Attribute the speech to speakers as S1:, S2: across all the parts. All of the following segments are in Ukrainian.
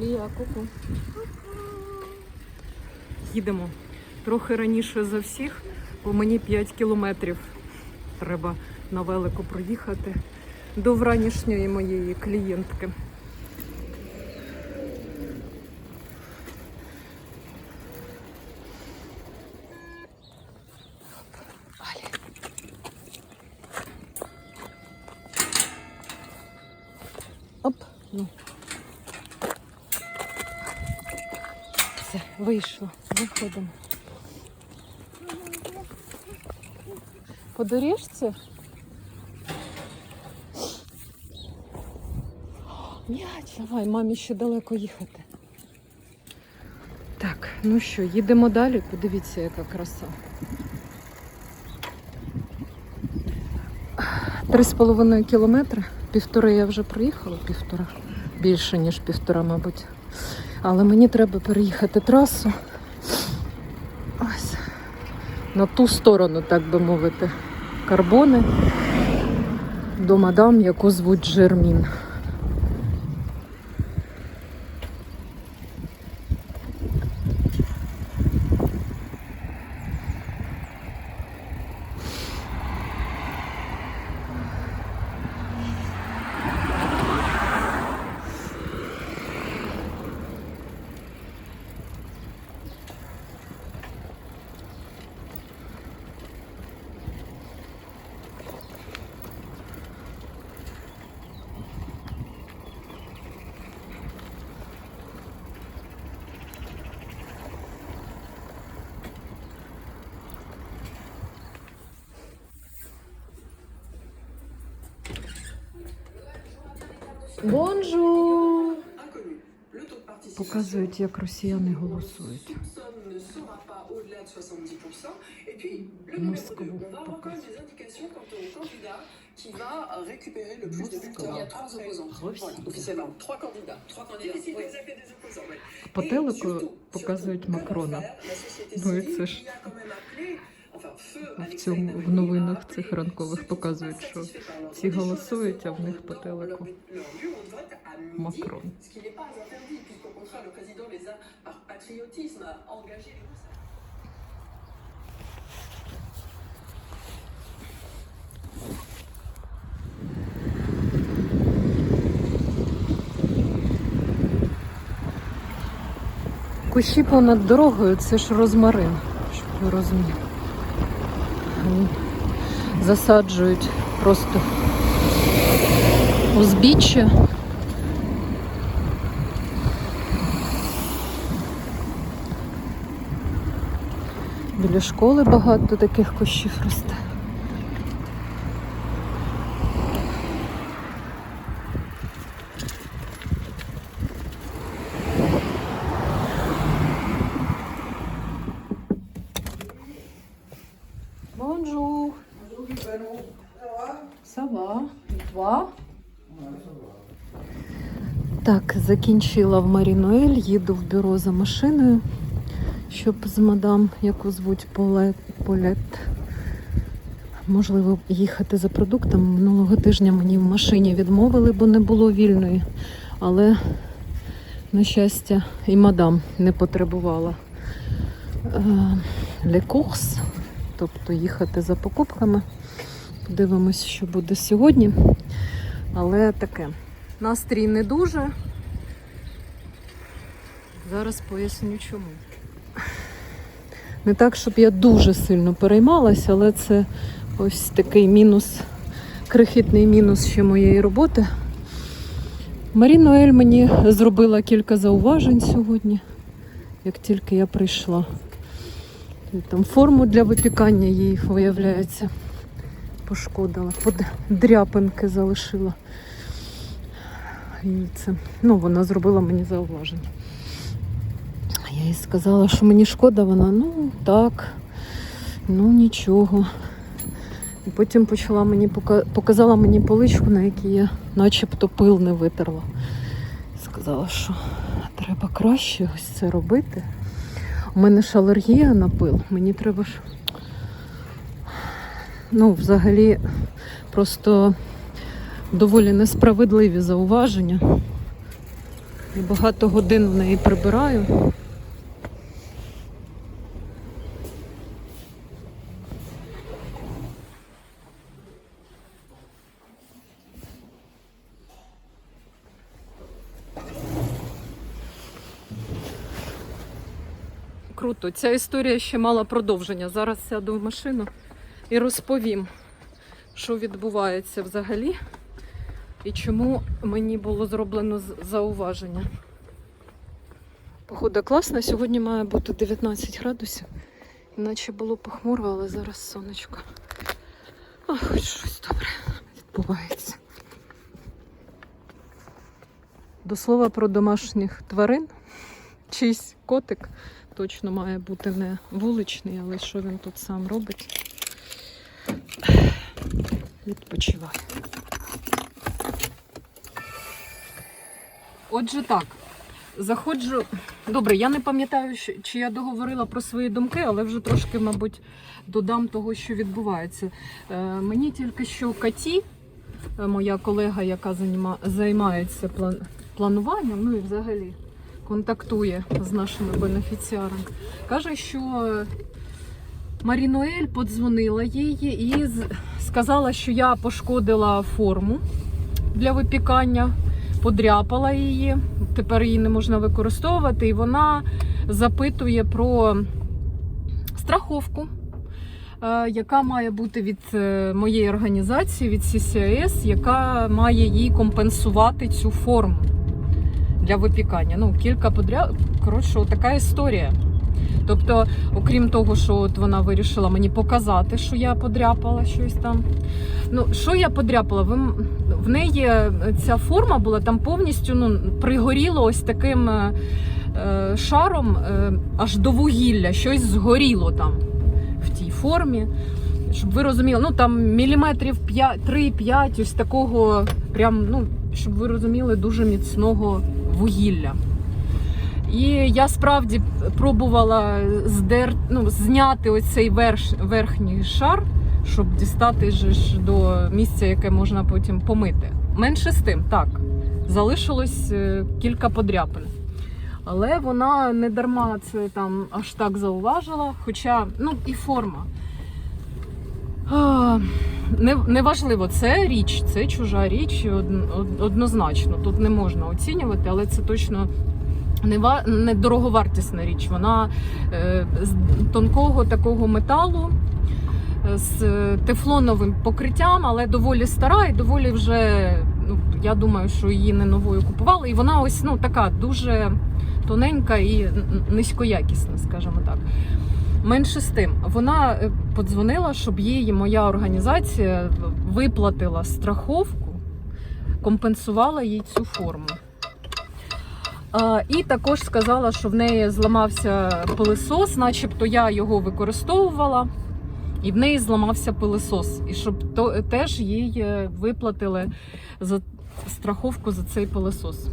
S1: Лія, ку-ку. Їдемо трохи раніше за всіх, бо мені 5 кілометрів треба на велику проїхати до вранішньої моєї клієнтки. Оп, ну. Все, вийшло. Виходимо. По доріжці? М'яч, давай, мамі ще далеко їхати. Так, ну що, їдемо далі. Подивіться, яка краса. Три з половиною кілометри. Півтори я вже проїхала, півтора. Більше, ніж півтора, мабуть. Але мені треба переїхати трасу. Ось. На ту сторону, так би мовити. Карбони до мадам, яку звуть Жермін. Бонжур!
S2: inconnu. Le taux de participation
S1: Показують, як росіяни голосують.
S2: soupçonne ne sera pas au-delà de 70%. Et puis, le numéro
S1: Moscou.
S2: 2, on va avoir quand même des indications quant au candidat qui va récupérer le plus de bulletins. Il y a trois opposants. Voilà, officiellement, trois candidats. Trois candidats. Difficile de zapper des opposants, oui.
S1: По телеку показують Макрона. Ну, і це ж в цьому в новинах цих ранкових показують, що ці голосують, а в них по телеку. Макрон. Кущі понад дорогою це ж розмарин, щоб ви розуміли. Засаджують просто узбіччя. Біля школи багато таких кущів росте. Bonjour. Va? Et? Так, закінчила в Марінуель, їду в бюро за машиною, щоб з мадам, яку звуть Полет, Полет, можливо, їхати за продуктами. Минулого тижня мені в машині відмовили, бо не було вільної. Але, на щастя, і мадам не потребувала е, лекурс, тобто їхати за покупками. Подивимось, що буде сьогодні. Але таке. Настрій не дуже. Зараз поясню чому. Не так, щоб я дуже сильно переймалася, але це ось такий мінус, крихітний мінус ще моєї роботи. Марінуель мені зробила кілька зауважень сьогодні, як тільки я прийшла. Там форму для випікання їй, виявляється, пошкодила. Дряпинки залишила. І це, ну, вона зробила мені зауваження. Я їй сказала, що мені шкода, вона, ну так, ну нічого. І потім почала мені показала мені поличку, на якій я начебто пил не витерла. Сказала, що треба краще ось це робити. У мене ж алергія на пил, мені треба ж. Ну, взагалі, просто доволі несправедливі зауваження. І багато годин в неї прибираю. Круто. Ця історія ще мала продовження. Зараз сяду в машину і розповім, що відбувається взагалі і чому мені було зроблено зауваження. Погода класна, сьогодні має бути 19 градусів. Іначе було похмуро, але зараз сонечко. Хоч щось добре відбувається. До слова про домашніх тварин. Чийсь котик точно має бути не вуличний, але що він тут сам робить? Відпочиває. Отже, так. Заходжу. Добре, я не пам'ятаю, чи я договорила про свої думки, але вже трошки, мабуть, додам того, що відбувається. Е, мені тільки що Каті, е, моя колега, яка займається план- плануванням, ну і взагалі контактує з нашими бенефіціарами, каже, що Марінуель подзвонила їй і сказала, що я пошкодила форму для випікання, подряпала її. Тепер її не можна використовувати, і вона запитує про страховку, е, яка має бути від е, моєї організації, від CCS, яка має їй компенсувати цю форму для випікання. Ну, кілька подряд. Коротше, така історія. Тобто, окрім того, що от вона вирішила мені показати, що я подряпала щось там. Ну, що я подряпала? Ви, в неї е, ця форма була там повністю ну, пригоріло ось таким е, е, шаром е, аж до вугілля, щось згоріло там в тій формі. Щоб ви розуміли, ну там міліметрів 3-5 ось такого, прям, ну, щоб ви розуміли, дуже міцного вугілля. І я справді пробувала здер... ну, зняти ось цей верш... верхній шар, щоб дістати ж до місця, яке можна потім помити. Менше з тим, так, залишилось е, кілька подряпин. Але вона не дарма це там аж так зауважила, хоча, ну, і форма. А, Не, неважливо, це річ, це чужа річ, од- од- однозначно. Тут не можна оцінювати, але це точно не, ва- не дороговартісна річ. Вона е, з тонкого такого металу, е, з тефлоновим покриттям, але доволі стара і доволі вже, ну, я думаю, що її не новою купували. І вона ось ну, така дуже тоненька і низькоякісна, скажімо так. Менше з тим, вона е, подзвонила, щоб їй моя організація виплатила страховку, компенсувала їй цю форму. І також сказала, що в неї зламався пилисос, начебто я його використовувала, і в неї зламався пилисос. І щоб то, теж їй е, виплатили за страховку за цей пилисос.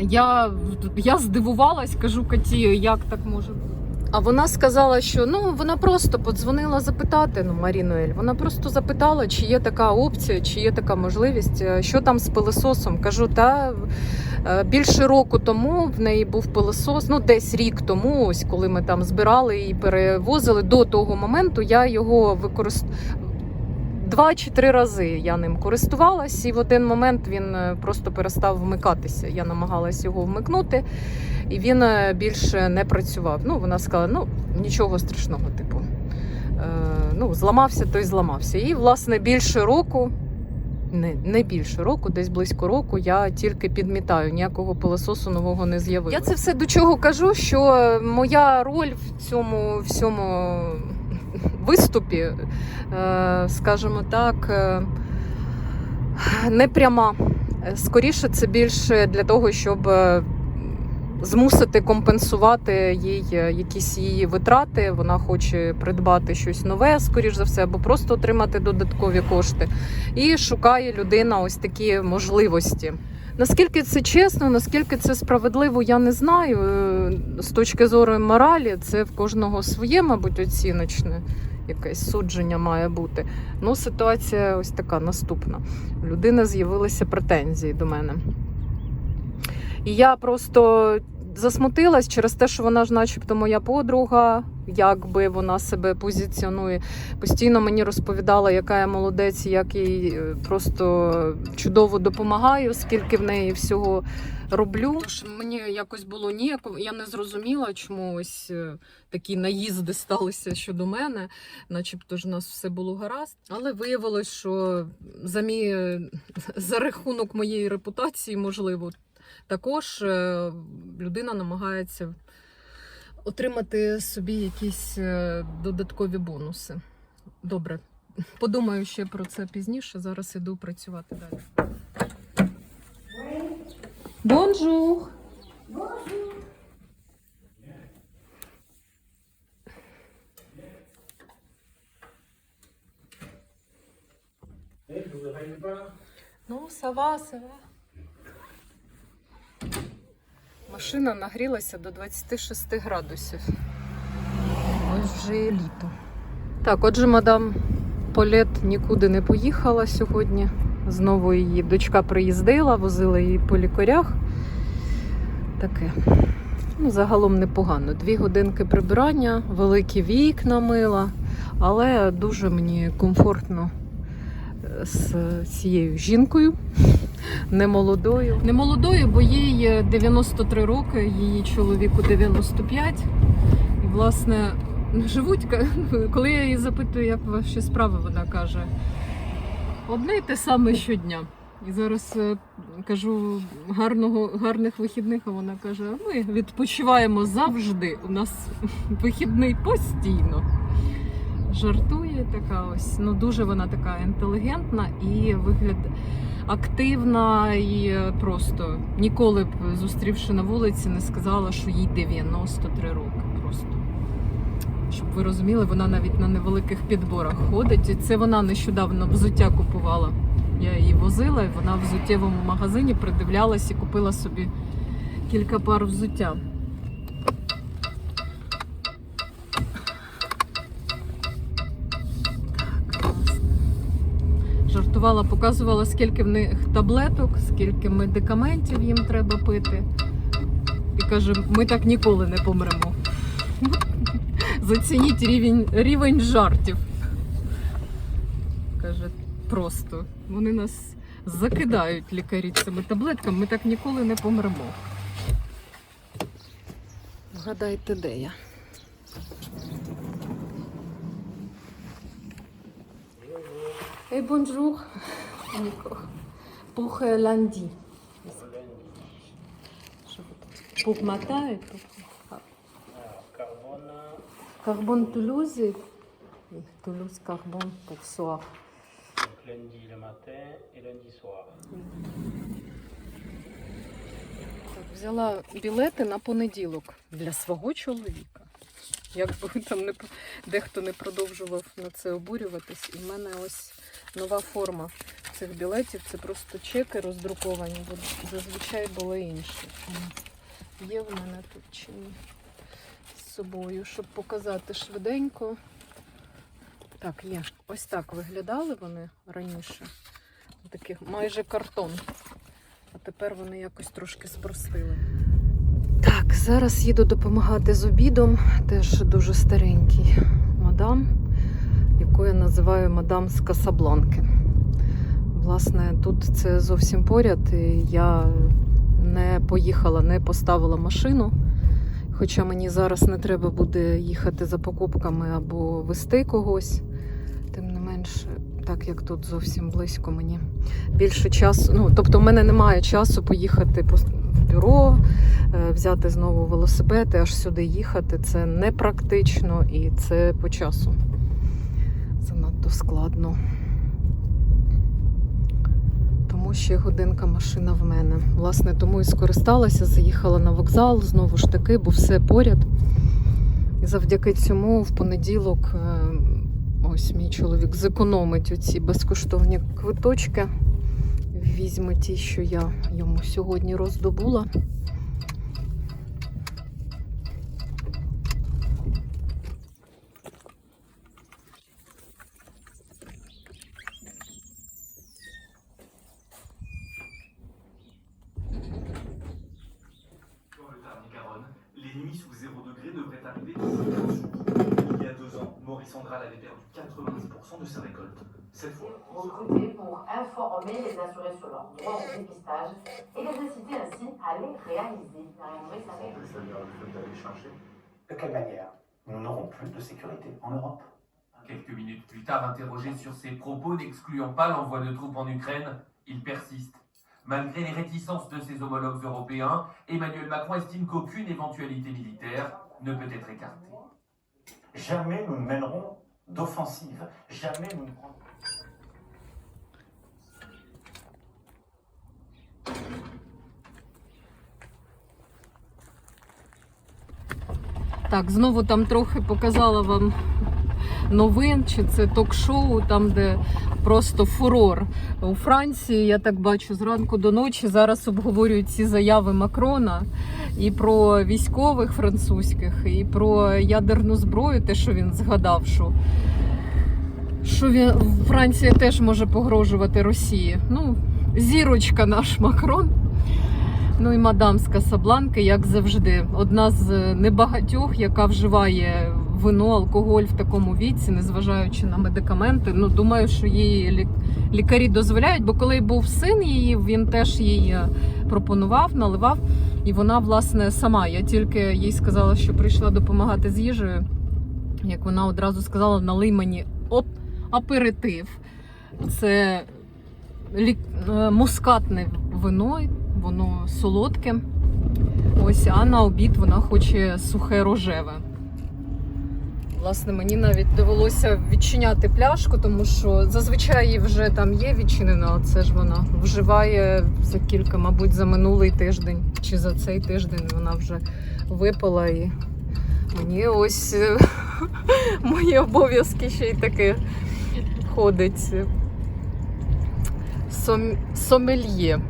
S1: Я, я здивувалась, кажу Каті, як так може бути. А вона сказала, що ну вона просто подзвонила запитати. Ну, Марінуель, вона просто запитала, чи є така опція, чи є така можливість, е, що там з пилососом. Кажу, та е, більше року тому в неї був пилосос, ну десь рік тому, ось коли ми там збирали і перевозили до того моменту, я його використовувала. Два чи три рази я ним користувалась, і в один момент він е, просто перестав вмикатися. Я намагалась його вмикнути, і він е, більше не працював. Ну, вона сказала, ну нічого страшного, типу. Е, ну, зламався, то й зламався. І, власне, більше року, не, не більше року, десь близько року, я тільки підмітаю, ніякого пилососу нового не з'явилося. Я це все до чого кажу, що моя роль в цьому всьому виступі, е, скажімо так, е, не пряма. Скоріше, це більше для того, щоб е, змусити компенсувати їй якісь її витрати. Вона хоче придбати щось нове, скоріш за все, або просто отримати додаткові кошти. І шукає людина ось такі можливості. Наскільки це чесно, наскільки це справедливо, я не знаю. Е, З точки зору моралі, це в кожного своє, мабуть, оціночне якесь судження має бути. Ну, ситуація ось така наступна. У людини з'явилися претензії до мене. І я просто засмутилась через те, що вона ж, начебто, моя подруга, якби вона себе позиціонує. Постійно мені розповідала, яка я молодець, як їй е, просто чудово допомагаю, скільки в неї всього роблю. Тож мені якось було ніяково. Я не зрозуміла, чому е, такі наїзди сталися щодо мене, начебто ж у нас все було гаразд. Але виявилось, що за мій за рахунок моєї репутації, можливо, також е, людина намагається отримати собі якісь е, додаткові бонуси. Добре, подумаю ще про це пізніше. Зараз іду працювати далі. Бонжур! Ну, сава, сава. Машина нагрілася до 26 градусів. Ось вже і літо. Так, отже, мадам Полет нікуди не поїхала сьогодні. Знову її дочка приїздила, возила її по лікарях. Таке. Ну, загалом непогано. Дві годинки прибирання, великі вікна мила, але дуже мені комфортно з цією жінкою. Немолодою. Немолодою, бо їй е, 93 роки, її чоловіку 95. І, власне, живуть, коли я її запитую, як ваші справи, вона каже: одне й те саме щодня. І зараз е, кажу гарного, гарних вихідних, а вона каже: ми відпочиваємо завжди. У нас вихідний постійно. Жартує така ось. Ну дуже вона така інтелігентна і вигляд активна і просто ніколи б зустрівши на вулиці, не сказала, що їй 93 роки. Просто щоб ви розуміли, вона навіть на невеликих підборах ходить. І це вона нещодавно взуття купувала. Я її возила, і вона в взуттєвому магазині придивлялась і купила собі кілька пар взуття. Жартувала, показувала, скільки в них таблеток, скільки медикаментів їм треба пити. І каже, ми так ніколи не помремо. Зацініть рівень, рівень жартів. Каже, просто. Вони нас закидають лікарі цими таблетками, ми так ніколи не помремо. Вгадайте, де я? Бонжур. Nico. Pour euh, lundi. Pour matin et pour...
S3: Carbone,
S1: Toulouse et et Toulouse Carbone pour soir.
S3: donc lundi le matin et lundi soir.
S1: Взяла білети на понеділок для свого чоловіка. Якби там не дехто не продовжував на це обурюватись, і в мене ось нова форма цих білетів. Це просто чеки роздруковані, бо зазвичай були інші. Є в мене тут чи ні з собою, щоб показати швиденько. Так, є. Ось так виглядали вони раніше. Таких майже картон. А тепер вони якось трошки спростили. Так, зараз їду допомагати з обідом. Теж дуже старенький мадам, яку я називаю мадам з Касабланки. Власне, тут це зовсім поряд. Я не поїхала, не поставила машину. Хоча мені зараз не треба буде їхати за покупками або вести когось. Тим не менше, так як тут зовсім близько мені більше часу. Ну, тобто, в мене немає часу поїхати по- бюро, е, взяти знову велосипед і аж сюди їхати. Це непрактично і це по часу. Занадто складно. Тому ще годинка машина в мене. Власне, тому і скористалася, заїхала на вокзал, знову ж таки, бо все поряд. І завдяки цьому в понеділок е, ось мій чоловік зекономить оці безкоштовні квиточки. Візьме ті, що я йому сьогодні роздобула.
S4: Andral avait perdu 90% de sa récolte. Cette fois,
S5: recrutés pour informer les assurés sur leurs droits au dépistage et les inciter ainsi à les réaliser. Marianne Brice avec
S4: c'est-à-dire le fait d'aller chercher.
S6: De quelle manière? Nous n'aurons plus de sécurité en Europe.
S7: Quelques minutes plus tard, interrogé sur ses propos n'excluant pas l'envoi de troupes en Ukraine, il persiste. Malgré les réticences de ses homologues européens, Emmanuel Macron estime qu'aucune éventualité militaire ne peut être écartée.
S6: Jamais nous ne mènerons d'offensive. Jamais nous ne prendrons.
S1: Так, знову там трохи показала вам новин, чи це ток-шоу, там, де просто фурор. У Франції, я так бачу, зранку до ночі зараз обговорюють ці заяви Макрона і про військових французьких, і про ядерну зброю, те, що він згадав, що, що він, Франція теж може погрожувати Росії. Ну, зірочка наш Макрон. Ну і мадам з Касабланки, як завжди, одна з небагатьох, яка вживає вино, алкоголь в такому віці, незважаючи на медикаменти. Ну, думаю, що її лі- лікарі дозволяють, бо коли був син її, він теж е, пропонував, наливав. І вона, власне, сама. Я тільки їй сказала, що прийшла допомагати з їжею. Як вона одразу сказала, налий мені оп, аперитив. Це лік... е, мускатне вино, воно солодке. Ось, а на обід вона хоче сухе рожеве. Власне, мені навіть довелося відчиняти пляшку, тому що зазвичай її вже там є відчинена, а це ж вона вживає за кілька, мабуть, за минулий тиждень чи за цей тиждень вона вже випила і мені ось мої обов'язки ще й таке ходить. Сом... Сомельє.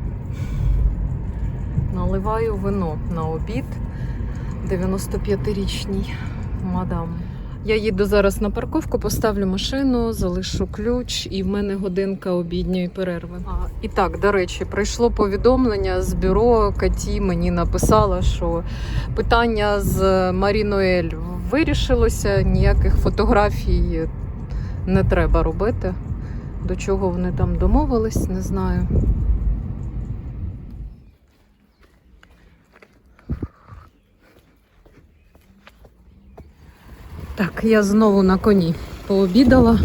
S1: Наливаю вино на обід 95-річній мадам. Я їду зараз на парковку, поставлю машину, залишу ключ, і в мене годинка обідньої перерви. А, і так, до речі, прийшло повідомлення з бюро. Каті мені написала, що питання з Марінуель вирішилося, ніяких фотографій не треба робити. До чого вони там домовились, не знаю. Так, я знову на коні пообідала,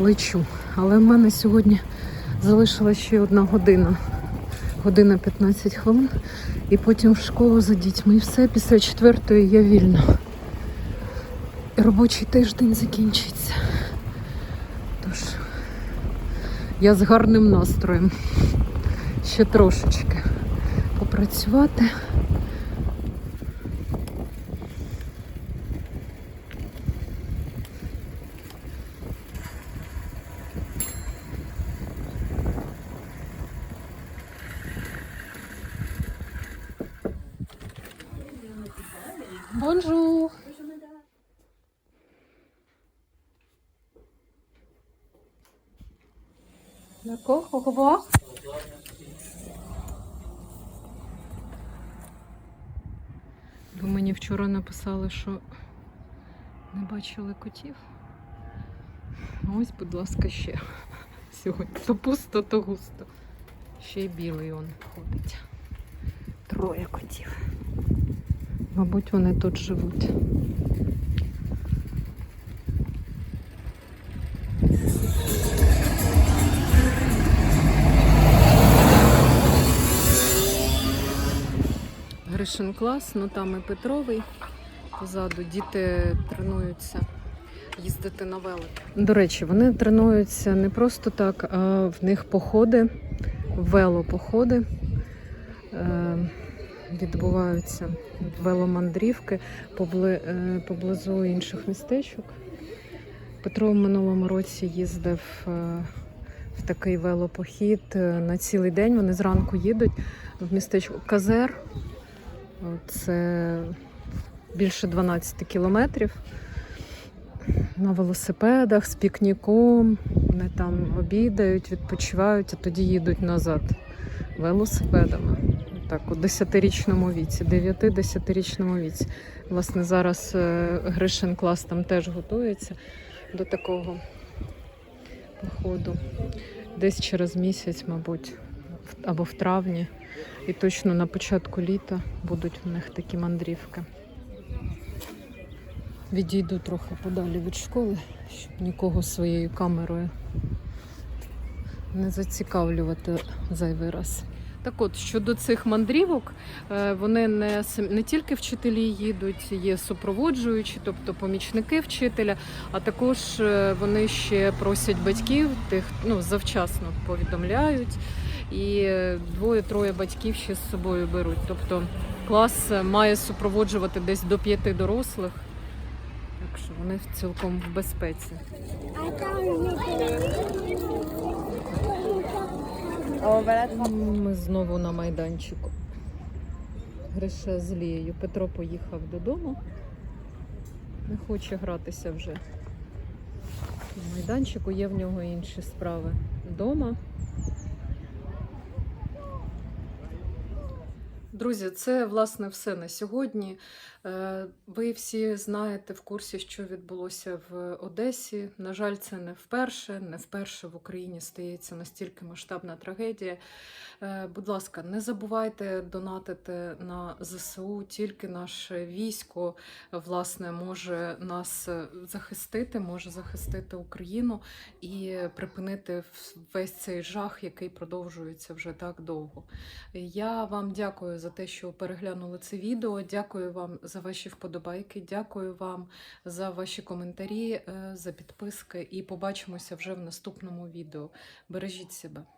S1: лечу. Але в мене сьогодні залишилася ще одна година. Година 15 хвилин. І потім в школу за дітьми. І все, після четвертої я вільна. І робочий тиждень закінчиться. Тож, я з гарним настроєм. Ще трошечки попрацювати. Bonjour. D'accord, au revoir. Ви мені вчора написали, що не бачили котів. Ось, будь ласка, ще. Сьогодні то пусто, то густо. Ще й білий он ходить. Троє котів. Мабуть, вони тут живуть. Гришин клас, ну там і Петровий. Позаду діти тренуються їздити на велик. До речі, вони тренуються не просто так, а в них походи, велопоходи. Відбуваються веломандрівки е, поблизу інших містечок. Петро в минулому році їздив е, в такий велопохід е, на цілий день. Вони зранку їдуть в містечко Казер. Це більше 12 кілометрів. На велосипедах з пікніком. Вони там обідають, відпочивають, а тоді їдуть назад велосипедами. Так у 10-річному віці, 9-10-річному віці. Власне, зараз е, Гришин клас там теж готується до такого походу. Десь через місяць, мабуть, або в травні. І точно на початку літа будуть в них такі мандрівки. Відійду трохи подалі від школи, щоб нікого своєю камерою не зацікавлювати зайвий раз. Так от, щодо цих мандрівок, е, вони не, не тільки вчителі їдуть, є супроводжуючі, тобто помічники вчителя, а також е, вони ще просять батьків, тих ну, завчасно повідомляють. І е, двоє-троє батьків ще з собою беруть. Тобто клас має супроводжувати десь до п'яти дорослих, так що вони цілком в безпеці. Ми знову на майданчику. Гриша з Лією. Петро поїхав додому. Не хоче гратися вже. На майданчику є в нього інші справи вдома. Друзі, це власне все на сьогодні. Е, Ви всі знаєте в курсі, що відбулося в Одесі. На жаль, це не вперше, не вперше в Україні стається настільки масштабна трагедія. Е, Будь ласка, не забувайте донатити на ЗСУ. Тільки наше військо власне може нас е, захистити, може захистити Україну і припинити весь цей жах, який продовжується вже так довго. Я вам дякую за те, що переглянули це відео. Дякую вам за ваші вподобайки. Дякую вам за ваші коментарі, е, за підписки. І побачимося вже в наступному відео. Бережіть себе.